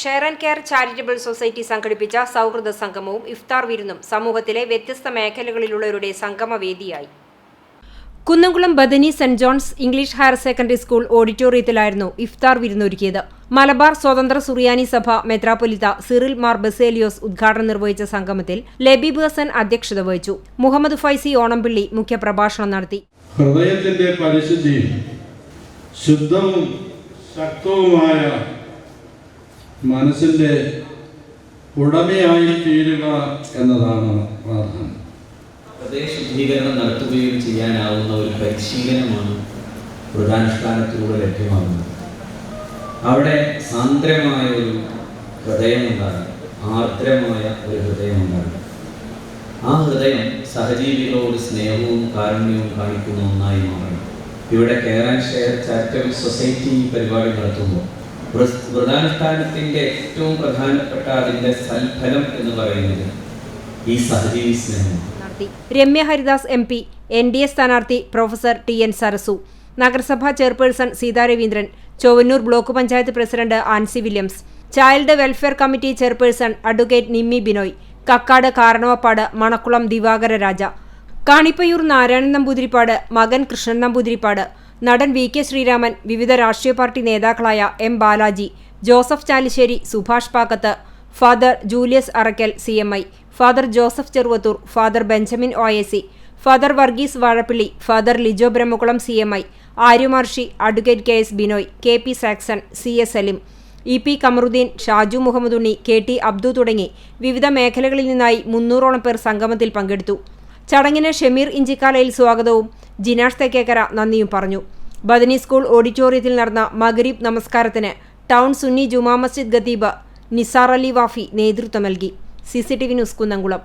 Share and care charitable society സംഘടിപ്പിച്ച സൗഹൃദ സംഗമവും ഇഫ്താർ വിരുന്നും സമൂഹത്തിലെ വ്യത്യസ്ത മേഖലകളിലുള്ളവരുടെ സംഗമവേദിയായി. Kunnamkulam Bethany Saint John's English higher secondary school ഓഡിറ്റോറിയത്തിലായിരുന്നു ഇഫ്താർ വിരുന്നൊരുക്കിയത്. മലബാർ സ്വതന്ത്ര സുറിയാനി സഭ മെത്രാപൊലിത സിറിൽ മാർ ബസേലിയോസ് ഉദ്ഘാടനം നിർവഹിച്ച സംഗമത്തിൽ ലബീബ് ഹസൻ അധ്യക്ഷത വഹിച്ചു. മുഹമ്മദ് ഫൈസി ഓണംപിള്ളി മുഖ്യപ്രഭാഷണം നടത്തി. ഹൃദയത്തിന്റെ പരിശുദ്ധി ശുദ്ധവും ശക്തവുമായ മനസ്സിന്റെ ഉടമയായി തീരുക എന്നതാണ് പ്രാധാന്യം. പ്രദേശീകരണം നടത്തുകയും ചെയ്യാനാവുന്ന ഒരു പരിശീലനമാണ് വ്രതാനുഷ്ഠാനത്തിലൂടെ ലഭ്യമാകുന്നത്. അവിടെ സാന്ദ്രമായ ഒരു ഹൃദയമുണ്ടാകും. ആർദ്രമായ ഒരു ഹൃദയമുണ്ടാകും. ആ ഹൃദയം സഹജീവികളോട് സ്നേഹവും കാരുണ്യവും കാണിക്കുന്ന ഒന്നായി മാറണം ഇവിടെ കേരള ഷെയർ ചാരിറ്റബിൾ സൊസൈറ്റി പരിപാടി നടത്തുമ്പോൾ വ്ര- വ്രതാനുഷ്ഠാനത്തിന്റെ ഏറ്റവും പ്രധാനപ്പെട്ട അതിന്റെ സൽഫലം എന്ന് പറയുന്നത് ഈ സഹജീവി സ്നേഹം Ramya Haridas M P N D A സ്ഥാനാർത്ഥി പ്രൊഫസർ ടി എൻ സരസു നഗരസഭാ chairperson Seetha Raveendran Chowannur block panchayat president Ancy Williams child welfare committee chairperson advocate Nimmi Binoy Kakkad കാരണവപ്പാട് Manakkulam Divakara Raja Kanippayyur Narayanan Namboothiripad മകൻ കൃഷ്ണൻ നമ്പൂതിരിപ്പാട് നടൻ വി കെ ശ്രീരാമൻ വിവിധ രാഷ്ട്രീയ പാർട്ടി നേതാക്കളായ M Balaji Joseph Chalissery Subhash Pakkath father Julius Arakkal C M I father Joseph Cheruvathur father Benjamin O A C father Varghese Vazhappilly father Lijo Brahmakulam C M I Aryamaharshi advocate K S Binoy K P Saxon C S Salim E P Kamaruddin Shaju Muhammad Unni K T Abdu തുടങ്ങി വിവിധ മേഖലകളിൽ നിന്നായി മുന്നൂറോളം പേർ സംഗമത്തിൽ പങ്കെടുത്തു. ചടങ്ങിന് ഷമീർ ഇഞ്ചിക്കാലയിൽ സ്വാഗതവും ജിനാഷ് തെക്കേക്കര നന്ദിയും പറഞ്ഞു. ബദനി സ്കൂൾ ഓഡിറ്റോറിയത്തിൽ നടന്ന മഗരീബ് നമസ്കാരത്തിന് ടൗൺ സുന്നി ജുമാ മസ്ജിദ് ഖതീബ് നിസാർ അലി വാഫി നേതൃത്വം നൽകി. C C T V news Kunnamkulam.